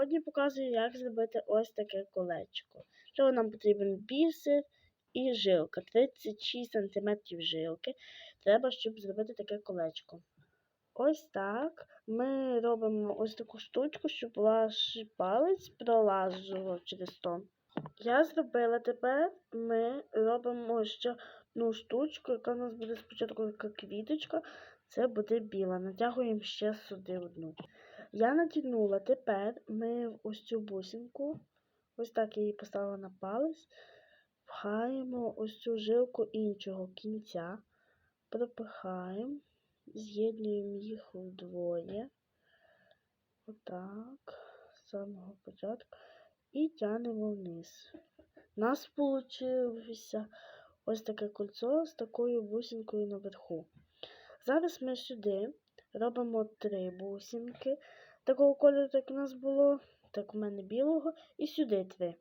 Сьогодні показую, як зробити ось таке колечко. Що нам потрібен бісер і жилка. 36 см жилки. Треба, щоб зробити таке колечко. Ось так ми робимо ось таку штучку, щоб ваш палець пролазив через то. Я зробила тепер ми робимо ще одну штучку, яка у нас буде спочатку як квіточка, це буде біла. Натягуємо ще сюди одну. Я натягнула, тепер ми ось цю бусинку, ось так я її поставила на палець, пхаємо ось цю жилку іншого кінця, пропихаємо, з'єднуємо їх вдвоє. Отак, з самого початку. І тянемо вниз. У нас вийшло ось таке кольцо з такою бусинкою наверху. Зараз ми сюди робимо три бусинки такого кольору, як у нас було, так у мене білого, і сюди три.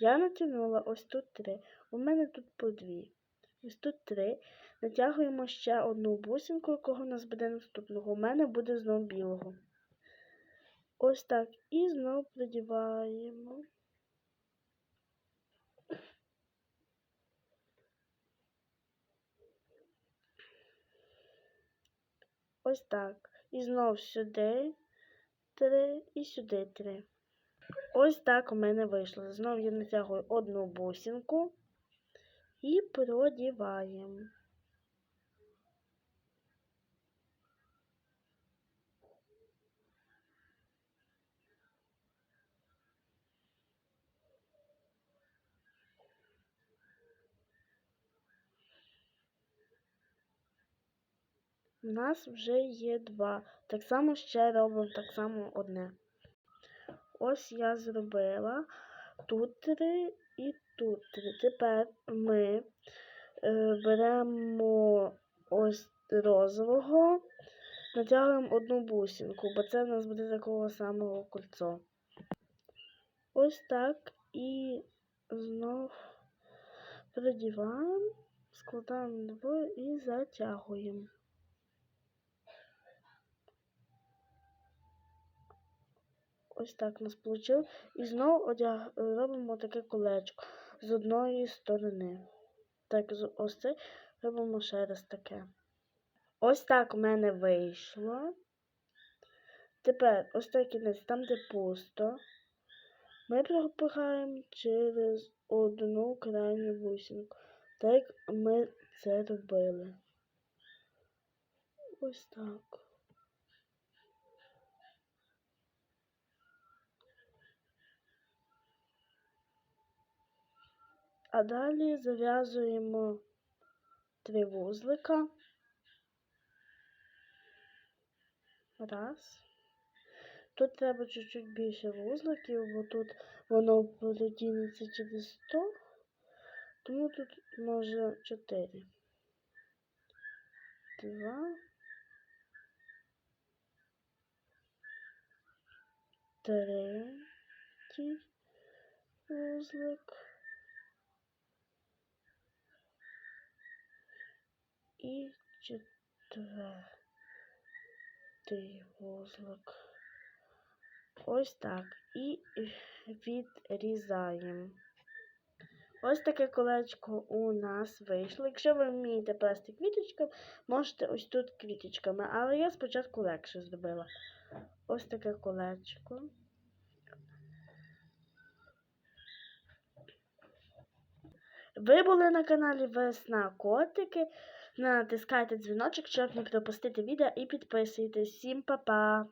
Я натягнула ось тут три. У мене тут по дві. Ось тут три. Натягуємо ще одну бусинку, якого у нас буде наступного. У мене буде знову білого. Ось так. І знову продіваємо. Ось так. І знов сюди три і сюди три. Ось так у мене вийшло. Знову я натягую одну бусинку і продіваємо. У нас вже є два. Так само ще робимо так само одне. Ось я зробила тут три і тут три. Тепер ми е, беремо ось розового, натягуємо одну бусинку, бо це в нас буде такого самого кольцо. Ось так і знов продіваємо, складаємо двоє і затягуємо. Ось так у нас вийшло. І знову одяг... робимо таке колечко з одної сторони. Так, ось це робимо ще раз таке. Ось так у мене вийшло. Тепер ось цей кінець, там, де пусто, ми пропихаємо через одну крайню бусинку. Так ми це робили. Ось так. А далі зав'язуємо три вузлика. Раз. Тут треба чуть-чуть більше вузликів, бо тут воно перетінеться через 100, тому тут може 4. Два. Третій вузлик. І четвертий вузлик. Ось так. І відрізаємо. Ось таке колечко у нас вийшло. Якщо ви вмієте плести квіточками, можете ось тут квіточками, але я спочатку легше зробила. Ось таке колечко. Ви були на каналі Весна Котики. Натискайте дзвіночок, щоб не пропустити відео і підписуйтесь. Всім па-па!